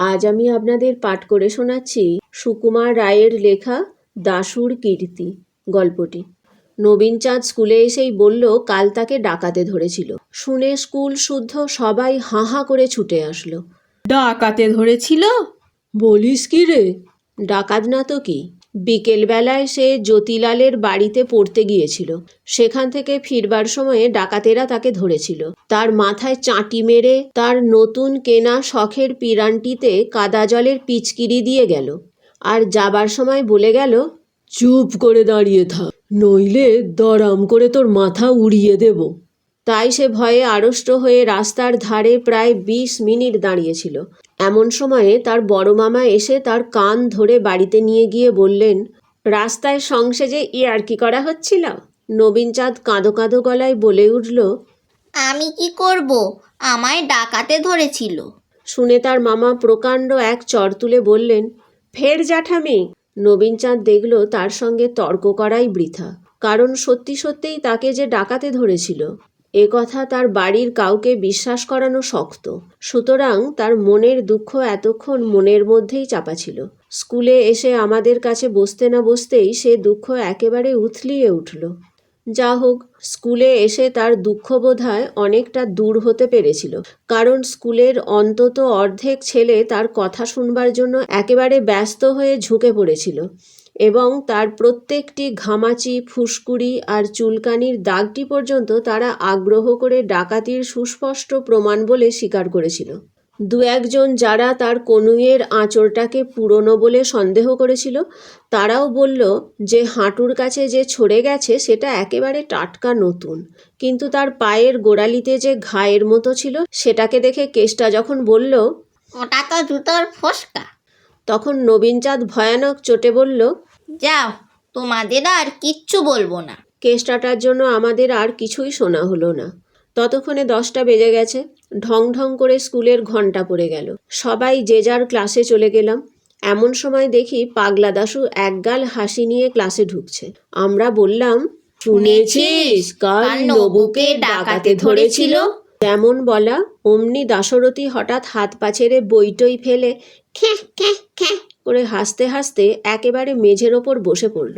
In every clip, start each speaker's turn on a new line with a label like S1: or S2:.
S1: আজ আমি আপনাদের পাঠ করে শোনাচ্ছি সুকুমার রায়ের লেখা দাসুর কীর্তি গল্পটি। নবীনচাঁদ স্কুলে এসেই বলল কাল তাকে ডাকাতে ধরেছিল। শুনে স্কুল শুদ্ধ সবাই হাঁ হাঁ করে ছুটে আসলো।
S2: ডাকাতে ধরেছিল?
S1: বলিস কি রে? ডাকাত না তো কি? বিকেলবেলায় সে জ্যোতিলালের বাড়িতে পড়তে গিয়েছিল। সেখান থেকে ফিরবার সময়ে ডাকাতেরা তাকে ধরেছিল। তার মাথায় চাঁটি মেরে তার নতুন কেনা শখের পিরানটিতে কাদা জলের পিচকিরি দিয়ে গেল। আর যাবার সময় বলে গেল, চুপ করে দাঁড়িয়ে থাক, নইলে দরাম করে তোর মাথা উড়িয়ে দেব। তাই সে ভয়ে আড়ষ্ট হয়ে রাস্তার ধারে প্রায় বিশ মিনিট দাঁড়িয়েছিল। এমন সময়ে তার বড় মামা এসে তার কান ধরে বাড়িতে নিয়ে গিয়ে বললেন রাস্তায় সংসেজে ইয়ার্কি করা হচ্ছিল? নবীনচাঁদ কাঁদো কাঁদো গলায় বলে উঠল
S3: আমি কি করব? আমায় ডাকাতে ধরেছিল।
S1: শুনে তার মামা প্রকাণ্ড এক চর তুলে বললেন ফের জ্যাঠামি নবীনচাঁদ দেখল তার সঙ্গে তর্ক করাই বৃথা কারণ সত্যি সত্যিই তাকে যে ডাকাতে ধরেছিল। এ কথা তার বাড়ির কাউকে বিশ্বাস করানো শক্ত। সুতরাং তার মনের দুঃখ এতক্ষণ মনের মধ্যেই চাপা ছিল। স্কুলে এসে আমাদের কাছে বসতে না বসতেই সে দুঃখ একেবারে উথলিয়ে উঠল। যা হোক, স্কুলে এসে তার দুঃখ বোধহয় অনেকটা দূর হতে পেরেছিল। কারণ স্কুলের অন্তত অর্ধেক ছেলে তার কথা শুনবার জন্য একেবারে ব্যস্ত হয়ে ঝুঁকে পড়েছিল। এবং তার প্রত্যেকটি ঘামাচি, ফুসকুড়ি আর চুলকানির দাগটি পর্যন্ত তারা আগ্রহ করে ডাকাতির সুস্পষ্ট প্রমাণ বলে স্বীকার করেছিল। দু একজন যারা তার কনুইয়ের আঁচড়টাকে পুরনো বলে সন্দেহ করেছিল, তারাও বলল যে হাঁটুর কাছে যে ছড়ে গেছে সেটা একেবারে টাটকা নতুন। কিন্তু তার পায়ের গোড়ালিতে যে ঘায়ের মতো ছিল, সেটাকে দেখে কেষ্টা যখন বলল,
S3: ওটা তো জুতোর ফসকা।
S1: তখন নবীনচাঁদ ভয়ানক চটে বলল
S3: যাও তোমাদের আর কিচ্ছু বলব না।
S1: কেষ্টাটার জন্য আমাদের আর কিছুই শোনা হলো না। ততক্ষণে দশটা বেজে গেছে। ঢং ঢং করে স্কুলের ঘণ্টা পড়ে গেল। সবাই যে যার ক্লাসে চলে গেলাম। এমন সময় দেখি পাগলা দাশু একগাল হাসি নিয়ে ক্লাসে ঢুকছে। আমরা বললাম শুনেছিস? কাল নবুকে ডাকাতে ধরেছিল? যেমন বলা অমনি দাশরথী হঠাৎ হাত পা ছেড়ে বইটই ফেলে খ্যাঁ খ্যাঁ খ্যাঁ করে হাসতে হাসতে একেবারে মেঝের ওপর বসে পড়ল।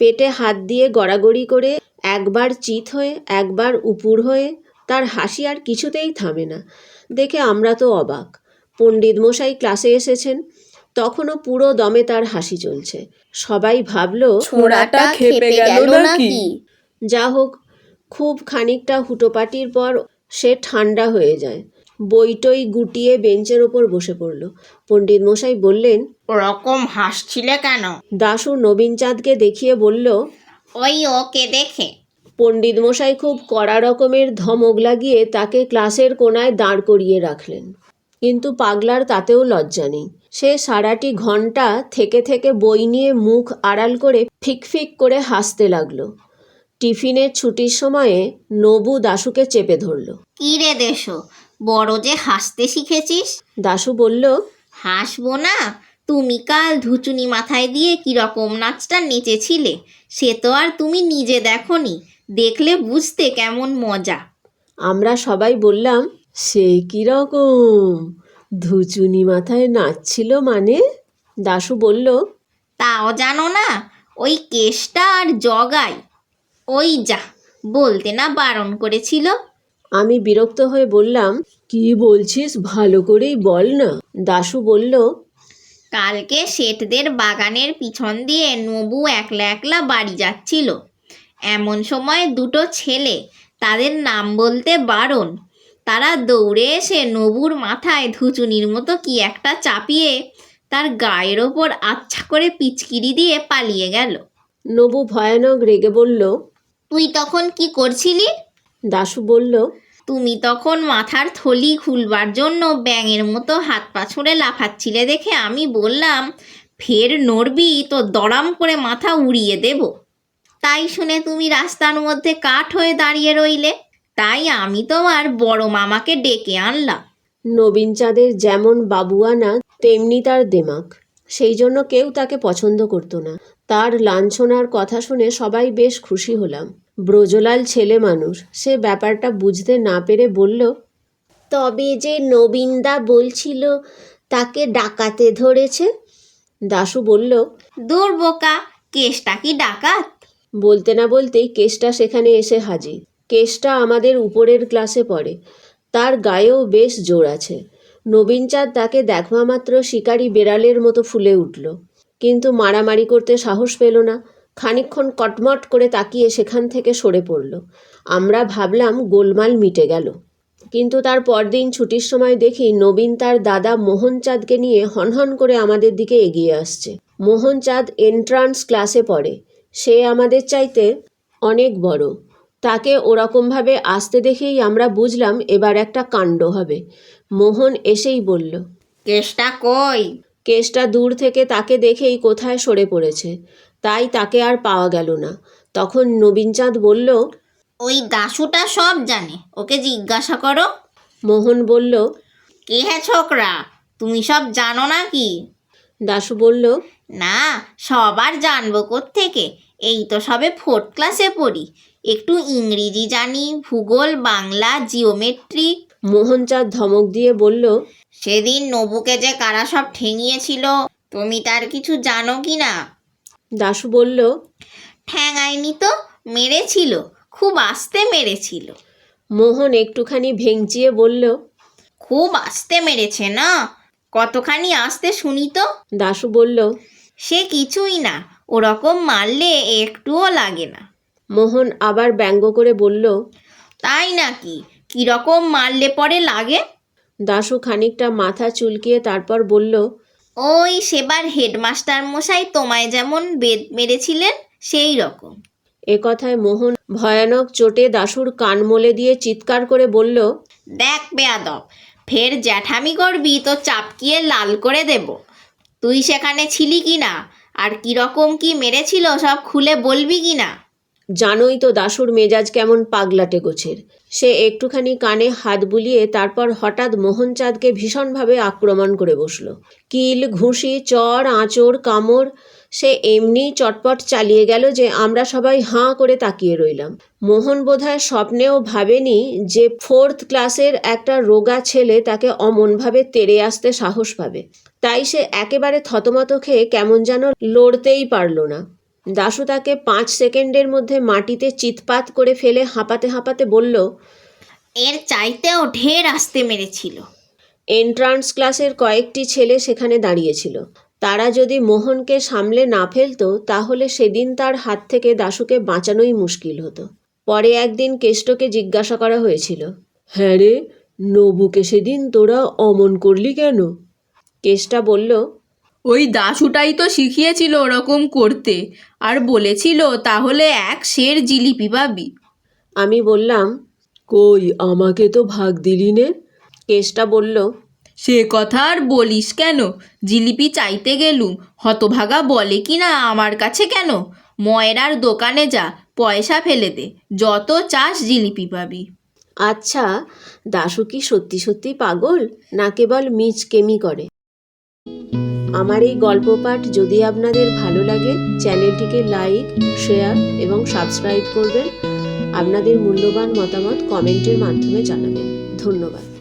S1: পেটে হাত দিয়ে গড়াগড়ি করে একবার চিত হয়ে একবার উপুর হয়ে তার হাসি আর কিছুতেই থামে না। দেখে আমরা তো অবাক। পণ্ডিত মশাই ক্লাসে এসেছেন তখনও পুরো দমে তার হাসি চলছে। সবাই ভাবলো
S2: ছোড়াটা খেপে গেল নাকি?
S1: যা হোক খুব খানিকটা হুটোপাটির পর সে ঠান্ডা হয়ে যায়। বইটই গুটিয়ে বেঞ্চের ওপর বসে পড়ল। পণ্ডিত মশাই বললেন
S3: ওরকম হাসছিলে কেন?
S1: দাশু নবীনচাঁদকে দেখিয়ে বলল
S3: ওই ওকে দেখে।
S1: পণ্ডিত মশাই খুব কড়া রকমের ধমক লাগিয়ে তাকে ক্লাসের কোনায় দাঁড় করিয়ে রাখলেন। কিন্তু পাগলার তাতেও লজ্জা নেই। সে সারাটি ঘণ্টা থেকে থেকে বই নিয়ে মুখ আড়াল করে ফিকফিক করে হাসতে লাগল। টিফিনের ছুটির সময়ে নবু দাশুকে চেপে ধরল।
S3: কি রে দেশো বড় যে হাসতে শিখেছিস?
S1: দাশু বলল
S3: হাসবো না তুমি কাল ধুচুনি মাথায় দিয়ে কীরকম নাচটা নেচেছিলে সে তো আর তুমি নিজে দেখনি দেখলে বুঝতে কেমন মজা।
S1: আমরা সবাই বললাম সে কীরকম ধুচুনি মাথায় নাচছিল মানে? দাশু বলল
S3: তাও জানো না ওই কেসটা আর জগাই ওই যা বলতে না বারণ করেছিল।
S1: আমি বিরক্ত হয়ে বললাম কি বলছিস? ভালো করেই বল না। দাশু বলল
S3: কালকে শেঠদের বাগানের পিছন দিয়ে নবু একলা একলা বাড়ি যাচ্ছিল। এমন সময় দুটো ছেলে তাদের নাম বলতে বারণ। তারা দৌড়ে এসে নবুর মাথায় ধুচুনির মতো কি একটা চাপিয়ে তার গায়ের ওপর আচ্ছা করে পিচকিরি দিয়ে পালিয়ে গেল।
S1: নবু ভয়ানক রেগে বলল
S3: তুই তখন কি করছিলি?
S1: দাশু বলল
S3: তুমি তখন মাথার থলি খুলবার জন্য ব্যাঙের মতো হাত পা ছুঁড়ে লাফাচ্ছিলে দেখে আমি বললাম ফের নড়বি তো দড়াম করে মাথা উড়িয়ে দেব। তাই শুনে তুমি রাস্তার মধ্যে কাঠ হয়ে দাঁড়িয়ে রইলে। তাই আমি তোমার বড় মামাকে ডেকে আনলাম।
S1: নবীনচাঁদের যেমন বাবুয়ানা তেমনি তার দেমাক। সেই জন্য কেউ তাকে পছন্দ করতো না। তার লাঞ্ছনার কথা শুনে সবাই বেশ খুশি হলাম। ব্রজলাল ছেলে মানুষ সে ব্যাপারটা বুঝতে না পেরে বলল তবে যে নবীনদা বলছিল তাকে ডাকাতে ধরেছে? দাশু বলল
S3: দূর বোকা কেসটা কি ডাকাত?
S1: বলতে না বলতেই কেসটা সেখানে এসে হাজির। কেসটা আমাদের উপরের ক্লাসে পড়ে তার গায়েও বেশ জোর আছে। নবীনচাঁদ তাকে দেখবা মাত্র শিকারী বেড়ালের মতো ফুলে উঠল কিন্তু মারামারি করতে সাহস পেল না। খানিকক্ষণ কটমট করে তাকিয়ে সেখান থেকে সরে পড়ল। আমরা ভাবলাম গোলমাল মিটে গেল। কিন্তু তার পরদিন ছুটির সময় দেখি নবীন তার দাদা মোহনচাঁদকে নিয়ে হনহন করে আমাদের দিকে এগিয়ে আসছে। মোহনচাঁদ এন্ট্রান্স ক্লাসে পড়ে। সে আমাদের চাইতে অনেক বড়। তাকে ওরকমভাবে আসতে দেখেই আমরা বুঝলাম এবার একটা কাণ্ড হবে। মোহন এসেই বলল
S3: কেসটা কই?
S1: কেসটা দূর থেকে তাকে দেখেই কোথায় সরে পড়েছে। তাই তাকে আর পাওয়া গেল না। তখন নবীনচাঁদ বলল
S3: ওই দাশুটা সব জানে ওকে জিজ্ঞাসা করো।
S1: মোহন বলল
S3: কে হ্যাঁ ছোকরা তুমি সব জানো না কি
S1: দাশু বলল
S3: না সবার জানব থেকে এই তো সবে ফোর্থ ক্লাসে পড়ি। একটু ইংরেজি জানি ভূগোল বাংলা জিওমেট্রি
S1: মোহনচাঁদ ধমক দিয়ে বলল
S3: সেদিন নবুকে যে কারা সব ঠেঙিয়েছিল তুমি তার কিছু জানো কি না?
S1: দাশু বলল
S3: ঠ্যাঙায়নি তো মেরেছিল খুব আস্তে মেরেছিল।
S1: মোহন একটুখানি ভেঙচিয়ে বলল
S3: খুব আস্তে মেরেছে না কতখানি আস্তে শুনি তো?
S1: দাশু বলল
S3: সে কিছুই না ওরকম মারলে একটুও লাগে না।
S1: মোহন আবার ব্যঙ্গ করে বলল
S3: তাই নাকি কীরকম মারলে পরে লাগে?
S1: দাশু খানিকটা মাথা চুলকিয়ে তারপর বলল
S3: ওই সেবার হেডমাস্টার মশাই তোমায় যেমন বেদ মেরেছিলেন সেই রকম।
S1: এ কথায় মোহন ভয়ানক চোটে দাশুর কান মলে দিয়ে চিৎকার করে বলল
S3: দেখ বেয়াদব ফের জ্যাঠামি করবি তো চাপকিয়ে লাল করে দেব। তুই সেখানে ছিলি কি না আর কীরকম কি মেরেছিল সব খুলে বলবি কি না
S1: জানোই তো দাশুর মেজাজ কেমন পাগলাটে গোছের। সে একটুখানি কানে হাত বুলিয়ে তারপর হঠাৎ মোহনচাঁদকে ভীষণভাবে আক্রমণ করে বসল। কিল, ঘুষি, চর, আঁচড়, কামড়, সে এমনি চটপট চালিয়ে গেল যে আমরা সবাই হাঁ করে তাকিয়ে রইলাম। মোহন বোধহয় স্বপ্নেও ভাবেনি যে ফোর্থ ক্লাসের একটা রোগা ছেলে তাকে অমনভাবে তেড়ে আসতে সাহস পাবে। তাই সে একেবারে থতমত খেয়ে কেমন যেন লড়তেই পারল না। দাশু তাকে পাঁচ সেকেন্ডের মধ্যে মাটিতে চিৎপাত করে ফেলে হাঁপাতে হাঁপাতে বলল
S3: এর চাইতেও ঢের আসতে মেরেছিল।
S1: এন্ট্রান্স ক্লাসের কয়েকটি ছেলে সেখানে দাঁড়িয়েছিল। তারা যদি মোহনকে সামলে না ফেলতো তাহলে সেদিন তার হাত থেকে দাশুকে বাঁচানোই মুশকিল হতো। পরে একদিন কেষ্টকে জিজ্ঞাসা করা হয়েছিল হ্যাঁ রে নবুকে সেদিন তোরা অমন করলি কেন? কেষ্টা বলল
S2: ওই দাশুটাই তো শিখিয়েছিল ওরকম করতে। আর বলেছিল তাহলে এক শের জিলিপি পাবি।
S1: আমি বললাম কই আমাকে তো ভাগ দিলি নে। কেসটা বলল
S2: সে কথা আর বলিস কেন? জিলিপি চাইতে গেলুম হতভাগা বলে কি না আমার কাছে কেন? ময়রার দোকানে যা পয়সা ফেলে দে যত চাস জিলিপি পাবি।
S1: আচ্ছা দাশু কি সত্যি সত্যি পাগল না কেবল মিচকেমি করে? আমার এই গল্প পাঠ যদি আপনাদের ভালো লাগে, চ্যানেলটিকে লাইক, শেয়ার এবং সাবস্ক্রাইব করবেন। আপনাদের মূল্যবান মতামত কমেন্টের মাধ্যমে জানাবেন। ধন্যবাদ।